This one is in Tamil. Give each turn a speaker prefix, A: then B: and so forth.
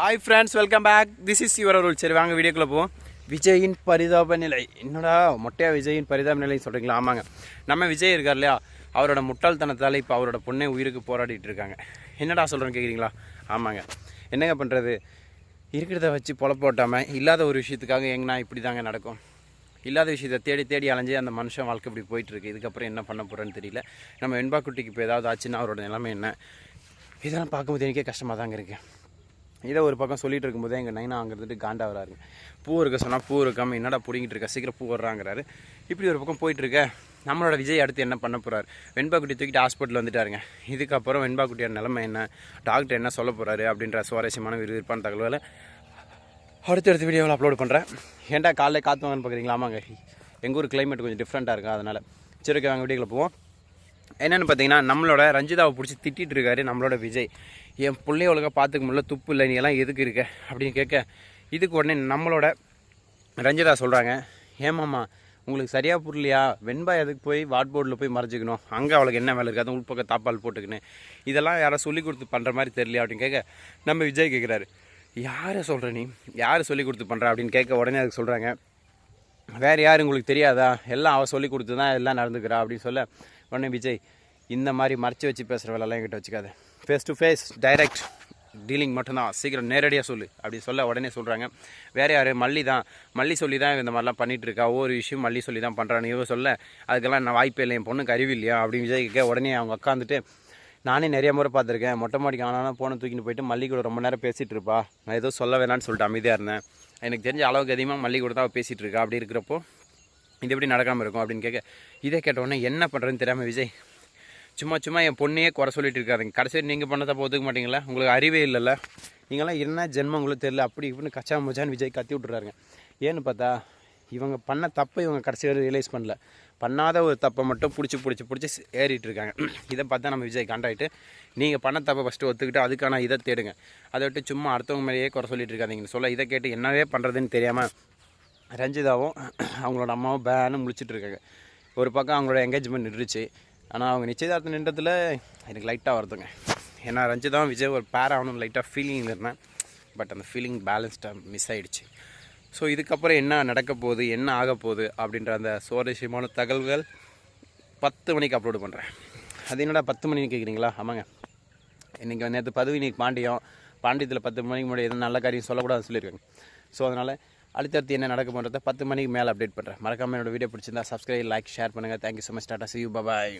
A: Hi friends welcome back this is your rule சரி வாங்க வீடியோக்குள்ளே போவோம். விஜயின் பரிதாப நிலை. என்னடா மொட்டையாக விஜயின் பரிதாப நிலைன்னு சொல்கிறீங்களா ஆமாங்க. நம்ம விஜய் இருக்கார் இல்லையா? அவரோட முட்டாள்தனத்தால் இப்போ அவரோட பொண்ணை உயிருக்கு போராடிட்டு இருக்காங்க. என்னடா சொல்கிறேன்னு கேட்குறீங்களா ஆமாங்க. என்னங்க பண்ணுறது இருக்கிறத வச்சு பொழப்போட்டாமல் இல்லாத ஒரு விஷயத்துக்காக எங்கன்னா இப்படி தாங்க நடக்கும். இல்லாத விஷயத்தை தேடி தேடி அலைஞ்சு அந்த மனுஷன் வாழ்க்கை இப்படி போயிட்டுருக்கு இதுக்கப்புறம் என்ன பண்ண போகிறேன்னு தெரியல. நம்ம வெண்பா குட்டிக்கு இப்போ ஏதாவது ஆச்சுன்னா அவரோட நிலைமை என்ன? இதெல்லாம் பார்க்கும்போது எனக்கே கஷ்டமாக தாங்க இருக்குது இதை ஒரு பக்கம் சொல்லிட்டு இருக்கும்போதே எங்கள் நைனா அங்கே இருந்துட்டு காண்டா வராருங்க. பூ இருக்க சொன்னால் பூ இருக்காமல் என்னடா பிடிங்கிட்டு இருக்க? சீக்கிரம் பூ வர்றாங்கிறாரு. இப்படி ஒரு பக்கம் போயிட்டு இருக்க. நம்மளோட விஜய் அடுத்து என்ன பண்ண போகிறார் வெண்பா குட்டி தூக்கிட்டு ஹாஸ்பிட்டல் வந்துட்டாருங்க. இதுக்கப்புறம் வெண்பா நிலமை என்ன? டாக்டர் என்ன சொல்ல போகிறாரு அப்படின்ற சுவாரஸ்யமான விறுவிறுப்பான தகவலை அடுத்தடுத்த வீடியோவில் அப்லோட் பண்ணுறேன் ஏன்டா காலைல காற்று வாங்கன்னு பார்க்குறீங்களா ஆமாங்க எங்கள் ஊர் கிளைமேட் கொஞ்சம் டிஃப்ரெண்ட்டாக இருக்கும் அதனால். சரி ஓகே வாங்க வீடியோக்குள்ள போவோம். என்னென்னு பார்த்தீங்கன்னா நம்மளோட ரஞ்சிதாவை பிடிச்சி திட்டிகிட்டு இருக்காரு நம்மளோட விஜய். என் பிள்ளைய ஒழுங்காக பார்த்துக்க முடியல துப்பு இல்லை நீ எல்லாம் எதுக்கு இருக்க? அப்படின்னு கேட்க இதுக்கு உடனே நம்மளோட ரஞ்சிதா சொல்கிறாங்க ஏமாம்மா உங்களுக்கு சரியாக புரியலையா? வெண்பா எதுக்கு போய் வாட் போர்டில் போய் மறைஞ்சிக்கணும்? அங்கே அவளுக்கு என்ன வேலை இருக்காது உள்பக்கம் தாப்பால் போட்டுக்கின்னு. இதெல்லாம் யாரை சொல்லி கொடுத்து பண்ணுற மாதிரி தெரியலையா அப்படின்னு கேட்க நம்ம விஜய் கேட்குறாரு யாரை சொல்கிற நீ? யார் சொல்லி கொடுத்து பண்ணுறா அப்படின்னு கேட்க உடனே அதுக்கு சொல்கிறாங்க வேறு யார் உங்களுக்கு தெரியாதா? எல்லாம் அவள் சொல்லி கொடுத்து தான் எல்லாம் நடந்துக்கிறா அப்படின்னு சொல்ல உடனே விஜய் இந்த மாதிரி மறைச்சி வச்சு பேசுகிற வேலைலாம் என்கிட்ட வச்சுக்காத. Face to face direct dealing மட்டும்தான். சீக்கிரம் நேரடியாக சொல்லு அப்படி சொல்ல உடனே சொல்கிறாங்க வேறு யார்? மல்லி தான். மல்லி சொல்லி தான் இந்த மாதிரிலாம் பண்ணிகிட்ருக்கா இருக்கா. ஒவ்வொரு விஷயம் மல்லி சொல்லி தான் பண்ணுறான்னு இவ சொல்ல அதுக்கெல்லாம் நான் வாய்ப்பே இல்லை. என் பொண்ணுக்கு அறிவு இல்லையா? அப்படின்னு விஜய் கேட்க உடனே அவங்க உட்காந்துட்டு நானே நிறைய முறை பார்த்துருக்கேன். மொட்டை மாடிக்கு ஆனால் போன தூக்கிட்டு போயிட்டு மல்லி கூட ரொம்ப நேரம் பேசிகிட்டு இருப்பா. நான் ஏதோ சொல்ல வேணான்னு சொல்லிட்டு அமைதியாக இருந்தேன். எனக்கு தெரிஞ்ச அளவுக்கு அதிகமாக மல்லி கூட தான் அவள் பேசிகிட்டு இருக்கா. அப்படி இருக்கிறப்போ இது எப்படி நடக்காமல் இருக்கும் அப்படின்னு கேட்க இதே கேட்ட என்ன பண்ணுறதுன்னு தெரியாமல் விஜய் சும்மா சும்மா என் பொண்ணையே குறை சொல்லிட்டு இருக்காருங்க கடைசியில் நீங்கள் பண்ணதை ஒத்துக்க மாட்டீங்களா? உங்களுக்கு அறிவே இல்லைல்ல. நீங்களாம் என்ன ஜென்மம் உங்களுக்கு தெரியல. அப்படி இப்படின்னு கச்சா மச்சான்னு விஜய் கத்தி விட்டுறாருங்க. ஏன்னு பார்த்தா இவங்க பண்ண தப்பை இவங்க கடைசி வரை ரியலைஸ் பண்ணல. பண்ணாத ஒரு தப்பை மட்டும் பிடிச்சி பிடிச்சி பிடிச்சி ஏறிட்டு இருக்காங்க. இதை பார்த்தா நம்ம விஜய் காண்டாயிட்டு நீங்கள் பண்ண தப்பை ஃபஸ்ட்டு ஒத்துக்கிட்டு அதுக்கான இதை தேடுங்க. அதை விட்டு சும்மா அடுத்தவங்க மேலேயே குறை சொல்லிட்டு இருக்காதீங்கன்னு சொல்ல இதை கேட்டு என்னவே பண்ணுறதுன்னு தெரியாமல் ரஞ்சிதாவும் அவங்களோட அம்மாவும் பேனு முடிச்சுட்டு இருக்காங்க. ஒரு பக்கம் அவங்களோட என்கேஜ்மெண்ட் நின்றுச்சு. ஆனால் அவங்க நிச்சயதார்த்தம் நின்றதில் எனக்கு லைட்டாக வருதுங்க. ஏன்னா ரஞ்சிதாவும் விஜய் ஒரு பேர் ஆகணும் லைட்டாக ஃபீலிங் இருந்தேன். பட் அந்த ஃபீலிங் பேலன்ஸ்டாக மிஸ் ஆயிடுச்சு. ஸோ இதுக்கப்புறம் என்ன நடக்க போகுது என்ன ஆக போகுது அப்படின்ற அந்த சுவாரஸ்யமான தகவல்கள் பத்து மணிக்கு அப்லோடு பண்ணுறேன் அது என்னடா பத்து மணிக்கு கேட்குறீங்களா ஆமாங்க. இன்றைக்கி நேற்று பதவி இன்னைக்கு பாண்டியம் பாண்டியத்தில் பத்து மணிக்கு முன்னாடி எதுவும் நல்ல காரியம் சொல்லக்கூடாதுன்னு சொல்லியிருக்காங்க. ஸோ அதனால் அடுத்தடுத்து என்ன நடக்க போகிறத பத்து மணிக்கு மேலே அப்டேட் பண்ணுறேன் மறக்காமல் என்னோடய வீடியோ பிடிச்சிருந்தா சப்ஸ்கிரைப் லைக் ஷேர் பண்ணுங்கள் thank you so much tata see you bye